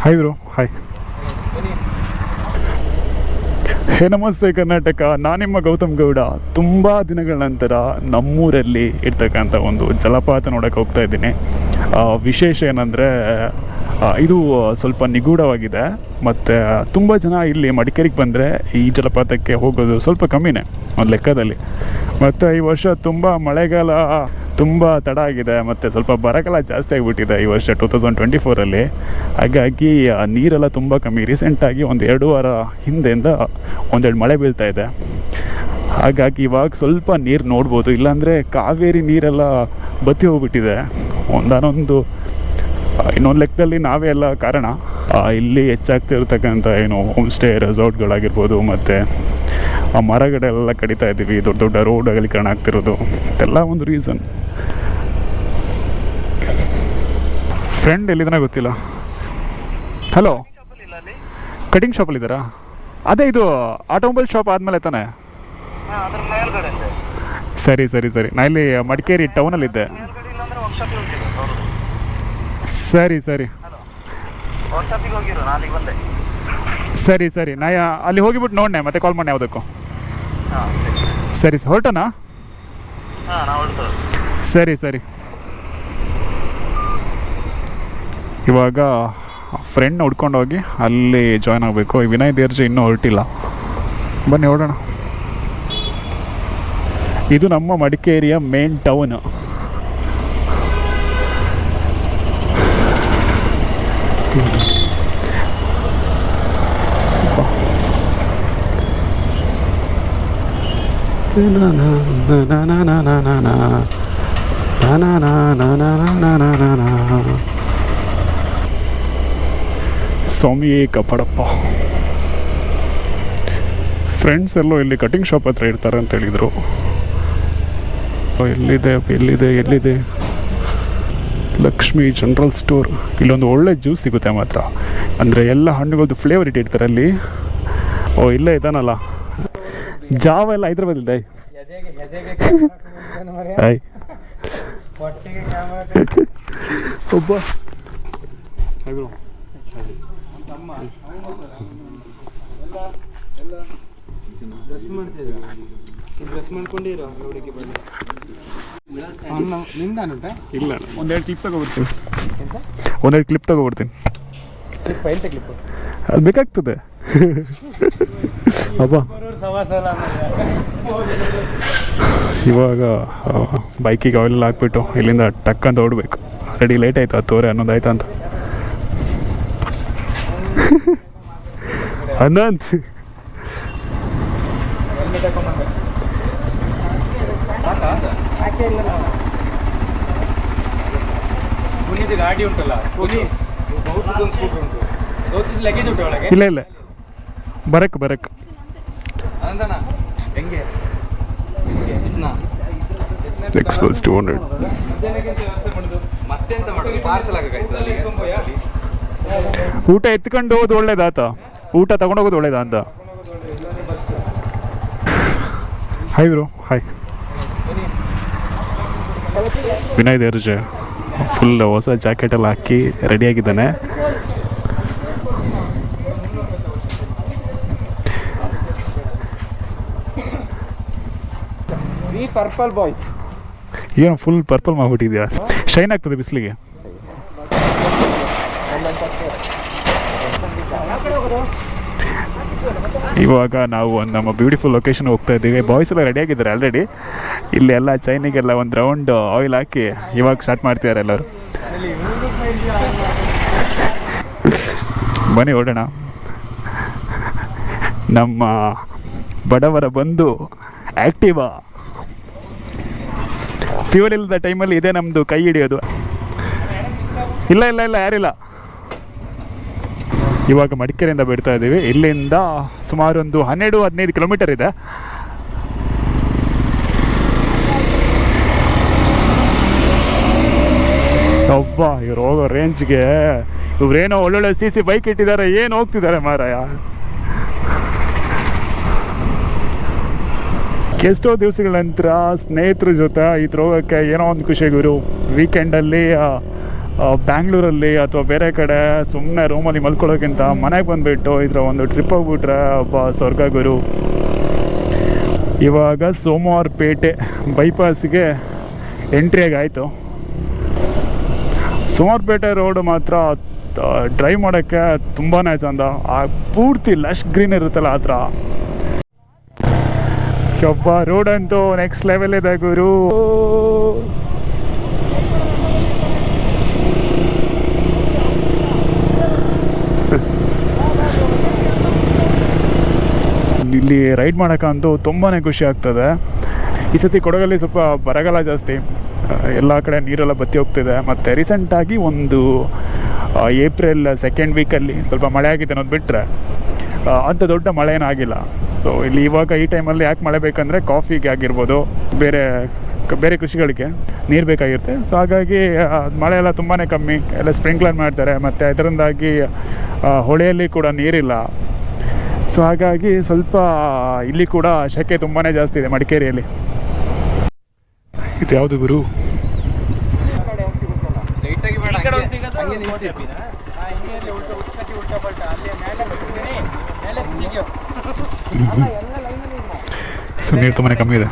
Hi bro hi ಹೇ ನಮಸ್ತೆ ಕರ್ನಾಟಕ. ನಾನು ನಿಮ್ಮ ಗೌತಮ್ ಗೌಡ. ತುಂಬ ದಿನಗಳ ನಂತರ ನಮ್ಮೂರಲ್ಲಿ ಇರ್ತಕ್ಕಂಥ ಒಂದು ಜಲಪಾತ ನೋಡೋಕೆ ಹೋಗ್ತಾ ಇದ್ದೀನಿ. ಆ, ವಿಶೇಷ ಏನಂದರೆ ಇದು ಸ್ವಲ್ಪ ನಿಗೂಢವಾಗಿದೆ. ಮತ್ತು ತುಂಬ ಜನ ಇಲ್ಲಿ ಮಡಿಕೇರಿಗೆ ಬಂದರೆ ಈ ಜಲಪಾತಕ್ಕೆ ಹೋಗೋದು ಸ್ವಲ್ಪ ಕಮ್ಮಿನೇ ಒಂದು ಲೆಕ್ಕದಲ್ಲಿ. ಮತ್ತು ಈ ವರ್ಷ ತುಂಬ ಮಳೆಗಾಲ, ತುಂಬ ತಡ ಆಗಿದೆ. ಮತ್ತು ಸ್ವಲ್ಪ ಬರಗಾಲ ಜಾಸ್ತಿ ಆಗಿಬಿಟ್ಟಿದೆ ಈ ವರ್ಷ ಟೂ ತೌಸಂಡ್ ಟ್ವೆಂಟಿ ಫೋರಲ್ಲಿ ಹಾಗಾಗಿ ನೀರೆಲ್ಲ ತುಂಬ ಕಮ್ಮಿ. ರೀಸೆಂಟಾಗಿ ಒಂದು ಎರಡು ವಾರ ಹಿಂದೆಯಿಂದ ಒಂದೆರಡು ಮಳೆ ಬೀಳ್ತಾ ಇದೆ. ಹಾಗಾಗಿ ಇವಾಗ ಸ್ವಲ್ಪ ನೀರು ನೋಡ್ಬೋದು. ಇಲ್ಲಾಂದರೆ ಕಾವೇರಿ ನೀರೆಲ್ಲ ಬತ್ತಿ ಹೋಗ್ಬಿಟ್ಟಿದೆ. ಒಂದಾನೊಂದು ಇನ್ನೊಂದು ಲೆಕ್ಕದಲ್ಲಿ ನಾವೇ ಎಲ್ಲ ಕಾರಣ. ಇಲ್ಲಿ ಹೆಚ್ಚಾಗ್ತಿರ್ತಕ್ಕಂಥ ಏನು ಹೋಮ್ ಸ್ಟೇ ರೆಸಾರ್ಟ್ಗಳಾಗಿರ್ಬೋದು ಮತ್ತು ಆ ಮರಗಳೆಲ್ಲ ಕಡಿತಾ ಇದ್ದೀವಿ, ದೊಡ್ಡ ದೊಡ್ಡ ರೋಡ್ ಅಗಲೀಕರಣ ಆಗ್ತಿರೋದು. ಇದೆಲ್ಲ ಒಂದು ರೀಸನ್ ಫ್ರೆಂಡ್ ಎಲ್ಲಿದ್ದಾನೆ ಗೊತ್ತಿಲ್ಲ. ಹಲೋ ಕಟಿಂಗ್ ಶಾಪಲ್ಲಿದ್ದಾರಾ ಅದೇ ಇದು ಆಟೋಮೊಬೈಲ್ ಶಾಪ್ ಆದಮೇಲೆ ತಾನೆ? ಸರಿ ಸರಿ ಸರಿ. ನಾ ಇಲ್ಲಿ ಮಡಿಕೇರಿ ಟೌನಲ್ಲಿದ್ದೆ ಸರಿ ಸರಿ. ಸರಿ ಸರಿ. ನಾ ಅಲ್ಲಿ ಹೋಗಿಬಿಟ್ಟು ನೋಡ್ನೆ ಮತ್ತೆ ಕಾಲ್ ಮಾಡಿ ಯಾವುದಕ್ಕೂ. ಸರಿ ಸರ್. ಹೊರಟನಾ? ಸರಿ ಸರಿ. ಇವಾಗ ಫ್ರೆಂಡ್ ಹುಡ್ಕೊಂಡು ಹೋಗಿ ಅಲ್ಲಿ ಜಾಯ್ನ್ ಆಗಬೇಕು. ವಿನಯ್ ದೇರ್ಜಿ ಇನ್ನೂ ಹೊರಟಿಲ್ಲ. ಬನ್ನಿ ನೋಡೋಣ ಇದು ನಮ್ಮ ಮಡಿಕೇರಿಯ ಮೇನ್ ಟೌನ್ ಸ್ವಾಮಿಯೇ ಕಪಡಪ್ಪ. ಫ್ರೆಂಡ್ಸ್ ಎಲ್ಲೋ ಇಲ್ಲಿ ಕಟಿಂಗ್ ಶಾಪ್ ಹತ್ರ ಇರ್ತಾರೆ ಅಂತ ಹೇಳಿದರು. ಎಲ್ಲಿದೆ ಎಲ್ಲಿದೆ ಎಲ್ಲಿದೆ? ಲಕ್ಷ್ಮಿ ಜನರಲ್ ಸ್ಟೋರ್ ಇಲ್ಲೊಂದು ಒಳ್ಳೆ ಜ್ಯೂಸ್ ಸಿಗುತ್ತೆ ಮಾತ್ರ. ಅಂದರೆ ಎಲ್ಲ ಹಣ್ಣುಗಳದ್ದು ಫ್ಲೇವರ್ ಇಟ್ಟಿರ್ತಾರೆ ಅಲ್ಲಿ. ಓ, ಇಲ್ಲೇ ಇದ್ದಾನಲ್ಲ. ಜಾವ ಎಲ್ಲ ಹೈದ್ರಾಬಾದ್ ಕ್ಯಾಮರಾ ಒಬ್ಬ. ಡ್ರೆಸ್ ಡ್ರೆಸ್ ಮಾಡ್ಕೊಂಡಿರೋ ಇಲ್ಲ. ಒಂದೆರಡು ಕ್ಲಿಪ್ ತಗೋಬಿಡ್ತೀನಿ. ಒಂದೆರಡು ಕ್ಲಿಪ್ ತಗೊಬಿಡ್ತೀನಿ. ಕ್ಲಿಪ್ ಎಂತ ಕ್ಲಿಪ್ ಅದು ಬೇಕಾಗ್ತದೆ. ಅಬ್ಬ. ಇವಾಗ ಬೈಕಿಗೆ ಆಯಿಲ್ ಹಾಕ್ಬಿಟ್ಟು ಇಲ್ಲಿಂದ ಟಕ್ ಅಂತ ಓಡಬೇಕು. ರೆಡಿ ಲೇಟ್ ಆಯ್ತು ಹತ್ತುವರೆ ಹನ್ನೊಂದು ಆಯ್ತು ಅಂತ. ಹನ್ನೊಂದು. ಗಾಡಿ ಉಂಟಲ್ಲ ಇಲ್ಲ ಇಲ್ಲ. ಬರಕ್ ಬರಕ್ ಅನಂತನ ಹೆಂಗೆ ಎಕ್ಸ್ ಪ್ಲಸ್ ಟು ಹಂಡ್ರೆಡ್ ಊಟ ಎತ್ಕೊಂಡು ಹೋಗೋದು ಒಳ್ಳೇದಾತ ಊಟ ತಗೊಂಡೋಗೋದು ಒಳ್ಳೇದಾ ಅಂತ? ಹಾಯ್ ಬ್ರೋ ಹಾಯ್ ವಿನಯ್ ದೇರ್ಜೆ ಫುಲ್ ಹೊಸ ಜಾಕೆಟ್ ಎಲ್ಲ ಹಾಕಿ ರೆಡಿಯಾಗಿದ್ದಾನೆ ಪರ್ಪಲ್ ಬಾಯ್ಸ್ ಏನು ಫುಲ್ ಪರ್ಪಲ್ ಮಾಡ್ಬಿಟ್ಟಿದ್ಯಾ? ಶೈನ್ ಆಗ್ತದೆ ಬಿಸಿಲಿಗೆ. ಇವಾಗ ನಾವು ಒಂದು ನಮ್ಮ ಬ್ಯೂಟಿಫುಲ್ ಲೊಕೇಶನ್ ಹೋಗ್ತಾ ಇದ್ದೀವಿ. ಬಾಯ್ಸ್ ಎಲ್ಲ ರೆಡಿ ಆಗಿದ್ದಾರೆ ಆಲ್ರೆಡಿ ಇಲ್ಲಿ ಎಲ್ಲ ಚೈನಿಗೆಲ್ಲ ಒಂದು ರೌಂಡ್ ಆಯಿಲ್ ಹಾಕಿ ಇವಾಗ ಸ್ಟಾರ್ಟ್ ಮಾಡ್ತಿದ್ದಾರೆ ಎಲ್ಲರೂ. ಬನ್ನಿ, ಓಡೋಣ. ನಮ್ಮ ಬಡವರ ಬಂದು ಆ್ಯಕ್ಟಿವಾ ಫ್ಯೂಲ್ ಇಲ್ಲದ ಟೈಮಲ್ಲಿ ಇದೇ ನಮ್ಮದು ಕೈ ಹಿಡಿಯೋದು. ಇಲ್ಲ ಇಲ್ಲ ಇಲ್ಲ, ಯಾರಿಲ್ಲ. ಇವಾಗ ಮಡಿಕೇರಿಯಿಂದ ಬಿಡ್ತಾ ಇದ್ದೀವಿ. ಇಲ್ಲಿಂದ ಸುಮಾರು ಒಂದು ಹನ್ನೆರಡು, ಹದಿನೈದು ಕಿಲೋಮೀಟರ್ ಇದೆ. ಒಬ್ಬ ಇವ್ರು ಹೋಗೋ ರೇಂಜ್ಗೆ ಇವ್ರೇನೋ ಒಳ್ಳೊಳ್ಳೆ ಸಿ ಸಿ ಬೈಕ್ ಇಟ್ಟಿದ್ದಾರೆ, ಏನು ಹೋಗ್ತಿದ್ದಾರೆ ಮಾರಾಯ. ಎಷ್ಟೋ ದಿವಸಗಳ ನಂತರ ಸ್ನೇಹಿತರ ಜೊತೆ ಈ ಥರ ಹೋಗೋಕ್ಕೆ ಏನೋ ಒಂದು ಖುಷಿ ಗುರು. ವೀಕೆಂಡಲ್ಲಿ ಬ್ಯಾಂಗ್ಳೂರಲ್ಲಿ ಅಥವಾ ಬೇರೆ ಕಡೆ ಸುಮ್ಮನೆ ರೂಮಲ್ಲಿ ಮಲ್ಕೊಳ್ಳೋಕ್ಕಿಂತ ಮನೆಗೆ ಬಂದುಬಿಟ್ಟು ಇದರ ಒಂದು ಟ್ರಿಪ್ ಹೋಗ್ಬಿಟ್ರೆ ಒಬ್ಬ ಸ್ವರ್ಗ ಗುರು. ಇವಾಗ ಸೋಮವಾರ ಪೇಟೆ ಬೈಪಾಸ್ಗೆ ಎಂಟ್ರಿಯಾಗಿ ಆಯಿತು. ಸೋಮವಾರಪೇಟೆ ರೋಡ್ ಮಾತ್ರ ಡ್ರೈವ್ ಮಾಡೋಕ್ಕೆ ತುಂಬಾ ಚಂದ. ಆ, ಪೂರ್ತಿ ಲಶ್ ಗ್ರೀನ್ ಇರುತ್ತಲ್ಲ ಆ ಥರ. ಯಪ್ಪ ರೋಡ್ ಅಂತೂ ನೆಕ್ಸ್ಟ್ ಲೆವೆಲ್ ಇದೆ ಗುರು. ಇಲ್ಲಿ ರೈಡ್ ಮಾಡೋಕ್ಕಂತೂ ತುಂಬಾ ಖುಷಿ ಆಗ್ತದೆ. ಈ ಸತಿ ಕೊಡಗಲ್ಲಿ ಸ್ವಲ್ಪ ಬರಗಾಲ ಜಾಸ್ತಿ. ಎಲ್ಲ ಕಡೆ ನೀರೆಲ್ಲ ಬತ್ತಿ ಹೋಗ್ತಿದೆ. ಮತ್ತು ರೀಸೆಂಟಾಗಿ ಒಂದು ಏಪ್ರಿಲ್ ಸೆಕೆಂಡ್ ವೀಕಲ್ಲಿ ಸ್ವಲ್ಪ ಮಳೆ ಆಗಿದೆ ಅನ್ನೋದು ಬಿಟ್ಟರೆ ಅಂಥ ದೊಡ್ಡ ಮಳೆ ಏನಾಗಿಲ್ಲ ಸೊ ಇಲ್ಲಿ ಇವಾಗ ಈ ಟೈಮಲ್ಲಿ ಯಾಕೆ ಮಳೆ ಬೇಕಂದರೆ ಕಾಫಿಗೆ ಆಗಿರ್ಬೋದು ಬೇರೆ ಕ- ಬೇರೆ ಕೃಷಿಗಳಿಗೆ ನೀರು ಬೇಕಾಗಿರುತ್ತೆ. ಸೊ ಹಾಗಾಗಿ ಮಳೆ ಎಲ್ಲ ತುಂಬಾ ಕಮ್ಮಿ. ಎಲ್ಲ ಸ್ಪ್ರಿಂಕ್ಲರ್ ಮಾಡ್ತಾರೆ. ಮತ್ತು ಅದರಿಂದಾಗಿ ಹೊಳೆಯಲ್ಲಿ ಕೂಡ ನೀರಿಲ್ಲ. ಸೊ ಹಾಗಾಗಿ ಸ್ವಲ್ಪ ಇಲ್ಲಿ ಕೂಡ ಶೆಕೆ ತುಂಬಾ ಜಾಸ್ತಿ ಇದೆ ಮಡಿಕೇರಿಯಲ್ಲಿ. ಇದು ಯಾವುದು ಗುರು? ಸ್ಟ್ರೈಟ್ ಆಗಿ ಬೇಡ ಸೊ ನೀರು ತುಂಬಾ ಕಮ್ಮಿ ಇದೆ.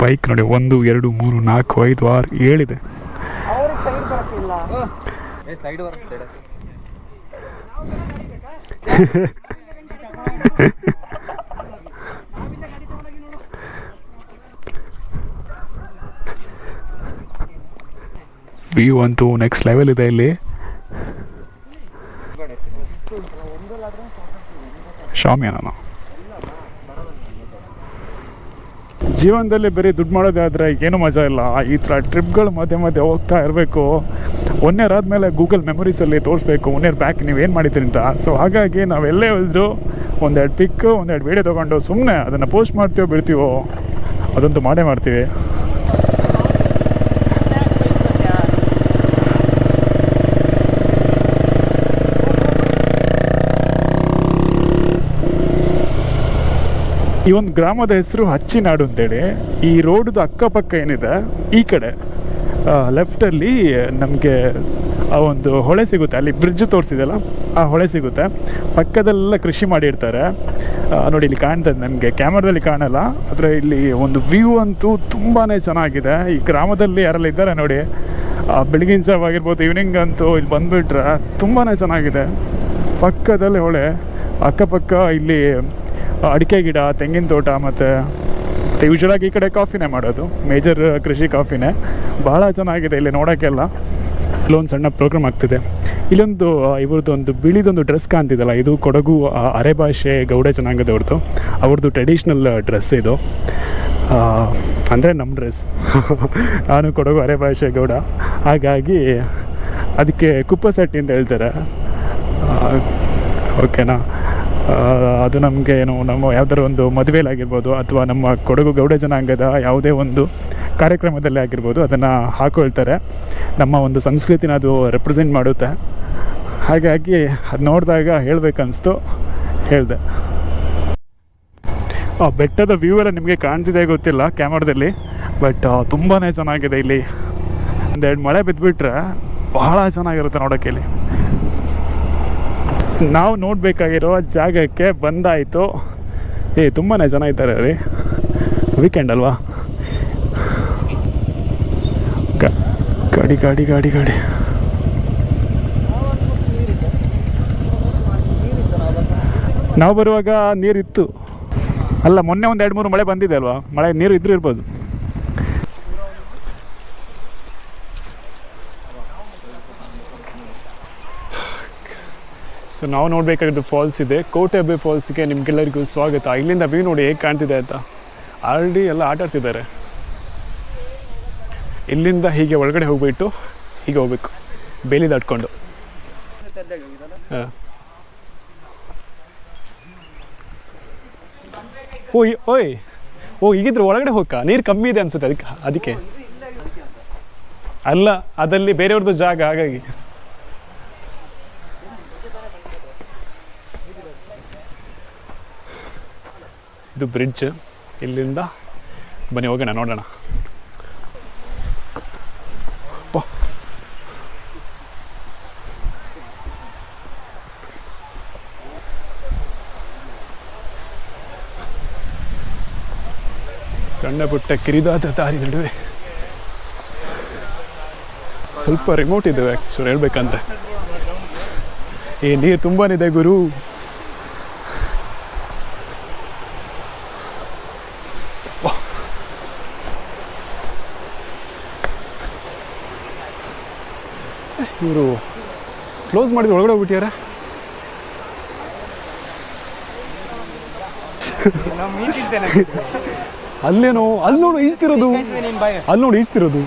ಬೈಕ್ ನೋಡಿ ಒಂದು ಎರಡು ಮೂರು ನಾಲ್ಕು ಐದು ಆರು ಏಳಿದೆ. ವ್ಯೂ ಅಂತೂ ನೆಕ್ಸ್ಟ್ ಲೆವೆಲ್ ಇದೆ ಇಲ್ಲಿ. ಶಾಮಿಯಾನ ಜೀವನದಲ್ಲಿ ಬರೀ ದುಡ್ಡು ಮಾಡೋದಾದರೆ ಏನು ಮಜಾ ಇಲ್ಲ. ಈ ಥರ ಟ್ರಿಪ್ಗಳು ಮಧ್ಯೆ ಮಧ್ಯೆ ಹೋಗ್ತಾ ಇರಬೇಕು. ಆದಮೇಲೆ ಗೂಗಲ್ ಮೆಮೊರೀಸಲ್ಲಿ ತೋರಿಸ್ಬೇಕು. ಒನ್ ಇಯರ್ ಬ್ಯಾಕ್ ನೀವು ಏನು ಮಾಡಿದ್ರಿ ಅಂತ. ಸೊ ಹಾಗಾಗಿ ನಾವೆಲ್ಲೇ ಹೋದ್ರು ಒಂದೆರಡು ಪಿಕ್ ಒಂದೆರಡು ವೀಡಿಯೋ ತೊಗೊಂಡು ಸುಮ್ಮನೆ ಅದನ್ನು ಪೋಸ್ಟ್ ಮಾಡ್ತೀವೋ ಬಿಡ್ತೀವೋ, ಅದಂತೂ ಮಾಡೇ ಮಾಡ್ತೀವಿ. ಈ ಒಂದು ಗ್ರಾಮದ ಹೆಸರು ಹಚ್ಚಿನಾಡು ಅಂತೇಳಿ. ಈ ರೋಡ್ದು ಅಕ್ಕಪಕ್ಕ ಏನಿದೆ, ಈ ಕಡೆ ಲೆಫ್ಟಲ್ಲಿ ನಮಗೆ ಆ ಒಂದು ಹೊಳೆ ಸಿಗುತ್ತೆ. ಅಲ್ಲಿ ಬ್ರಿಡ್ಜ್ ತೋರಿಸಿದೆಲ್ಲ ಆ ಹೊಳೆ ಸಿಗುತ್ತೆ. ಪಕ್ಕದಲ್ಲೆಲ್ಲ ಕೃಷಿ ಮಾಡಿರ್ತಾರೆ. ನೋಡಿ ಇಲ್ಲಿ ಕಾಣ್ತದೆ ನಮಗೆ ಕ್ಯಾಮ್ರಾದಲ್ಲಿ ಕಾಣಲ್ಲ, ಆದರೆ ಇಲ್ಲಿ ಒಂದು ವ್ಯೂ ಅಂತೂ ತುಂಬಾ ಚೆನ್ನಾಗಿದೆ. ಈ ಗ್ರಾಮದಲ್ಲಿ ಯಾರೆಲ್ಲ ಇದ್ದಾರೆ ನೋಡಿ ಬೆಳಗಿನ ಜಾವ ಆಗಿರ್ಬೋದು ಈವ್ನಿಂಗ್ ಅಂತೂ ಇಲ್ಲಿ ಬಂದುಬಿಟ್ರೆ ತುಂಬಾ ಚೆನ್ನಾಗಿದೆ. ಪಕ್ಕದಲ್ಲಿ ಹೊಳೆ, ಅಕ್ಕಪಕ್ಕ ಇಲ್ಲಿ ಅಡಿಕೆ ಗಿಡ, ತೆಂಗಿನ ತೋಟ ಮತ್ತು ಯೂಶ್ವಲಾಗಿ ಈ ಕಡೆ ಕಾಫಿನೇ ಮಾಡೋದು. ಮೇಜರ್ ಕೃಷಿ ಕಾಫಿನೇ. ಬಹಳ ಚೆನ್ನಾಗಿದೆ ಇಲ್ಲಿ ನೋಡೋಕ್ಕೆಲ್ಲ ಇಲ್ಲೊಂದು ಸಣ್ಣ ಪ್ರೋಗ್ರಾಮ್ ಆಗ್ತಿದೆ. ಇಲ್ಲೊಂದು ಇವ್ರದ್ದು ಒಂದು ಬಿಳಿದೊಂದು ಡ್ರೆಸ್ ಕಾಣ್ತಿದಲ್ಲ ಇದು ಕೊಡಗು ಅರೆಭಾಷೆ ಗೌಡ ಜನಾಂಗದವ್ರದ್ದು ಅವ್ರದ್ದು. ಟ್ರೆಡಿಷ್ನಲ್ ಡ್ರೆಸ್ ಇದು. ಅಂದರೆ ನಮ್ಮ ಡ್ರೆಸ್ ನಾನು ಕೊಡಗು ಅರೆಭಾಷೆ ಗೌಡ. ಹಾಗಾಗಿ ಅದಕ್ಕೆ ಕುಪ್ಪಸಟ್ಟಿ ಅಂತ ಹೇಳ್ತಾರೆ. ಓಕೆನಾ? ಅದು ನಮಗೆ ಏನು, ನಮ್ಮ ಯಾವ್ದಾದ್ರು ಒಂದು ಮದುವೆಲಾಗಿರ್ಬೋದು ಅಥವಾ ನಮ್ಮ ಕೊಡಗು ಗೌಡ ಜನಾಂಗದ ಯಾವುದೇ ಒಂದು ಕಾರ್ಯಕ್ರಮದಲ್ಲಿ ಆಗಿರ್ಬೋದು ಅದನ್ನು ಹಾಕೊಳ್ತಾರೆ. ನಮ್ಮ ಒಂದು ಸಂಸ್ಕೃತಿನ ಅದು ರೆಪ್ರೆಸೆಂಟ್ ಮಾಡುತ್ತೆ. ಹಾಗಾಗಿ ಅದು ನೋಡಿದಾಗ ಹೇಳಬೇಕನ್ನಿಸ್ತು ಹೇಳಿದೆ. ಆ, ಬೆಟ್ಟದ ವ್ಯೂ ಎಲ್ಲ ನಿಮಗೆ ಕಾಣ್ತಿದೆ ಗೊತ್ತಿಲ್ಲ ಕ್ಯಾಮ್ರಾದಲ್ಲಿ ಬಟ್ ತುಂಬಾ ಚೆನ್ನಾಗಿದೆ ಇಲ್ಲಿ. ಒಂದೆರಡು ಮಳೆ ಬಿದ್ದುಬಿಟ್ರೆ ಬಹಳ ಚೆನ್ನಾಗಿರುತ್ತೆ ನೋಡೋಕ್ಕೆ ಇಲ್ಲಿ. ನಾವು ನೋಡಬೇಕಾಗಿರೋ ಜಾಗಕ್ಕೆ ಬಂದಾಯಿತು. ಏ ತುಂಬಾ ಜನ ಇದ್ದಾರೆ ರೀ ವೀಕೆಂಡ್ ಅಲ್ವಾ? ಗಾಡಿ ಗಾಡಿ ಗಾಡಿ ಗಾಡಿ. ನಾವು ಬರುವಾಗ ನೀರಿತ್ತು. ಅಲ್ಲ, ಮೊನ್ನೆ ಒಂದು ಎರಡು ಮೂರು ಮಳೆ ಬಂದಿದೆ ಅಲ್ವಾ? ಮಳೆ, ನೀರು ಇದ್ರೂ ಇರ್ಬೋದು. ಸೊ ನಾವು ನೋಡಬೇಕಾಗಿದ್ದು ಫಾಲ್ಸ್ ಇದೆ. ಕೋಟೆಬ್ಬೆ ಫಾಲ್ಸ್ಗೆ ನಿಮ್ಗೆಲ್ಲರಿಗೂ ಸ್ವಾಗತ. ಇಲ್ಲಿಂದ ವ್ಯೂ ನೋಡಿ ಹೇಗೆ ಕಾಣ್ತಿದೆ ಅಂತ. ಆಲ್ರೆಡಿ ಎಲ್ಲ ಆಟ ಆಡ್ತಿದ್ದಾರೆ. ಇಲ್ಲಿಂದ ಹೀಗೆ ಒಳಗಡೆ ಹೋಗ್ಬಿಟ್ಟು ಹೀಗೆ ಹೋಗ್ಬೇಕು. ಬೇಲಿ ದಾಟ್ಕೊಂಡು. ಓಯ್ ಓಯ್. ಓ ಈಗಿದ್ರೆ ಒಳಗಡೆ ಹೋಗಾ ನೀರು ಕಮ್ಮಿ ಇದೆ ಅನ್ಸುತ್ತೆ ಅದಕ್ಕೆ. ಅದಕ್ಕೆ. ಅಲ್ಲ ಅದಲ್ಲಿ ಬೇರೆಯವ್ರದ್ದು ಜಾಗ ಹಾಗಾಗಿ. ಇದು ಬ್ರಿಡ್ಜ್ ಇಲ್ಲಿಂದ ಬನ್ನಿ, ಹೋಗೋಣ, ನೋಡೋಣ. ಸಣ್ಣ ಪುಟ್ಟ ಕಿರಿದಾದ ದಾರಿ ನಡುವೆ ಸ್ವಲ್ಪ ರಿಮೋಟ್ ಇದೆ ಆ್ಯಕ್ಚುಲಿ ಹೇಳ್ಬೇಕಂದ್ರೆ. ಏ, ನೀರು ತುಂಬಾನಿದೆ ಗುರು. ಇವರು ಕ್ಲೋಸ್ ಮಾಡಿದ್ರು ಒಳಗಡೆ ಹೋಗ್ಬಿಟ್ಟಿಯಾರ ಅಲ್ಲೇನೋ, ಅಲ್ಲಿ ನೋಡು, ಈಜ್ತಿರೋದು. ಅಲ್ಲಿ ನೋಡು, ಈಜ್ತಿರೋದು.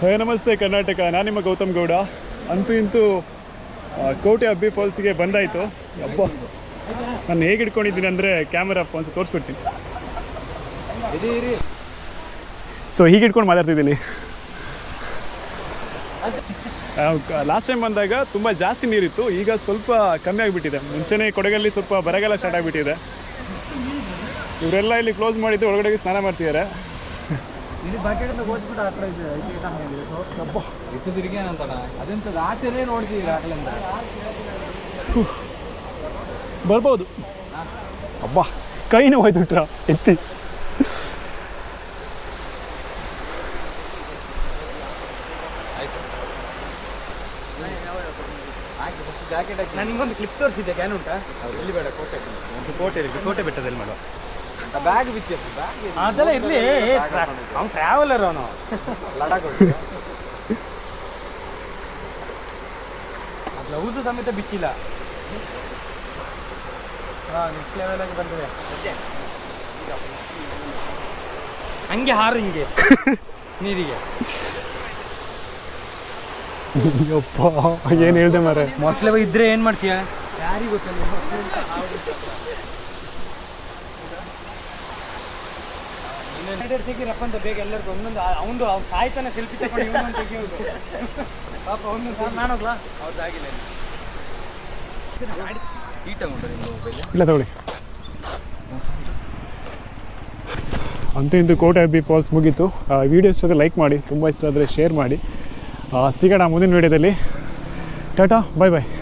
ಹೇ, ನಮಸ್ತೆ, ಕರ್ನಾಟಕ. ನಾನು ನಿಮ್ಮ ಗೌತಮ್ ಗೌಡ. ಅಂತೂ ಇಂತೂ ಕೋಟೆ ಅಬ್ಬಿ ಫಾಲ್ಸ್ಗೆ ಬಂದಾಯಿತು. ಅಬ್ಬ, ನಾನು ಹೇಗೆ ಇಟ್ಕೊಂಡಿದ್ದೀನಿ ಅಂದರೆ ಕ್ಯಾಮರಾ ಫೋನ್ಸ್ ತೋರಿಸ್ಬಿಡ್ತೀನಿ. ಸೊ ಹೀಗೆ ಇಟ್ಕೊಂಡು ಮಾತಾಡ್ತಿದ್ದೀನಿ. ಲಾಸ್ಟ್ ಟೈಮ್ ಬಂದಾಗ ತುಂಬ ಜಾಸ್ತಿ ನೀರಿತ್ತು ಈಗ ಸ್ವಲ್ಪ ಕಮ್ಮಿ ಆಗಿಬಿಟ್ಟಿದೆ. ಮುಂಚೆನೇ ಕೊಡಗಲ್ಲಿ ಸ್ವಲ್ಪ ಬರಗಾಲ ಸ್ಟಾರ್ಟ್ ಆಗಿಬಿಟ್ಟಿದೆ. ಇವರೆಲ್ಲ ಇಲ್ಲಿ ಕ್ಲೋಸ್ ಮಾಡಿದ್ದು ಒಳಗಡೆಗೆ ಸ್ನಾನ ಮಾಡ್ತಿದ್ದಾರೆ ಬರ್ಬೋದು. ಅಬ್ಬಾ. ಕೈ ಹೋಯ್ತು ಎತ್ತಿ. ನಾನು ಒಂದು ಕ್ಲಿಪ್ ತೋರಿಸಿದ್ದೆ ಕ್ಯಾನ್ ಉಂಟಾ? ಎಲ್ಲಿ ಬೇಡ ಕೋಟೆ ಕೋಟೆ ಕೋಟೆ ಬೆಟ್ಟದಲ್ಲಿ ಮಾಡುವ? ಬ್ಯಾಗ್ ಬಿಚ್ಚಿತ್ತು ಬ್ಯಾಗ್ ಅದೆಲ್ಲ ಇರ್ಲಿ ಅವ್ನು ಟ್ರಾವೆಲರ್ ಅವನು. ಲಡಾಖ್ ಬ್ಲೌಸು ಸಮೇತ ಬಿಚ್ಚಿಲ್ಲ ಹಾಂ ನೆಕ್ಸ್ಟ್ ಲೆವೆಲಾಗಿ ಬಂದಿದೆ. ಹಂಗೆ ಹಾರು ಹಿಂಗೆ ನೀರಿಗೆ. ಯಪ್ಪ ಏನು ಹೇಳ್ದೆ ಮಾರೆ ಮೊಸಳೆ ಇದ್ರೆ ಏನು ಮಾಡ್ತೀಯ? ಯಾರಿಗೆ ಗೊತ್ತಲ್ಲ ತೆಗೀರಪ್ಪ ಅಂತ ಬೇಗ ಎಲ್ಲರಿಗೂ ಒಂದೊಂದು ಅವನು ಅವ್ನು ಸಾಯ್ತಾನೆ ಸೆಲ್ಫಿ ತಗೊಂಡು ಇವನೊಂದು ತೆಗಿಯೋದು. ಪಾಪ ಅವನು ನಾನೋಗ್ಲಾ ಅವ್ರದ್ದಾಗಿಲ್ಲ ಈ ತಗೊಂಡ್ರೆ ನಿಮ್ಮ ಮೊಬೈಲ್ ಇಲ್ಲ ತಗೊಳ್ಳಿ. ಅಂತೂ ಇಂದು ಕೋಟೆ ಬಿ ಫಾಲ್ಸ್ ಮುಗೀತು. ವಿಡಿಯೋಸ್ ಜೊತೆ ಲೈಕ್ ಮಾಡಿ ತುಂಬ ಇಷ್ಟ ಆದರೆ ಶೇರ್ ಮಾಡಿ. ಸಿಗೋಣ ಮುಂದಿನ ವೀಡಿಯೋದಲ್ಲಿ. ಟಾಟಾ ಬಾಯ್ ಬಾಯ್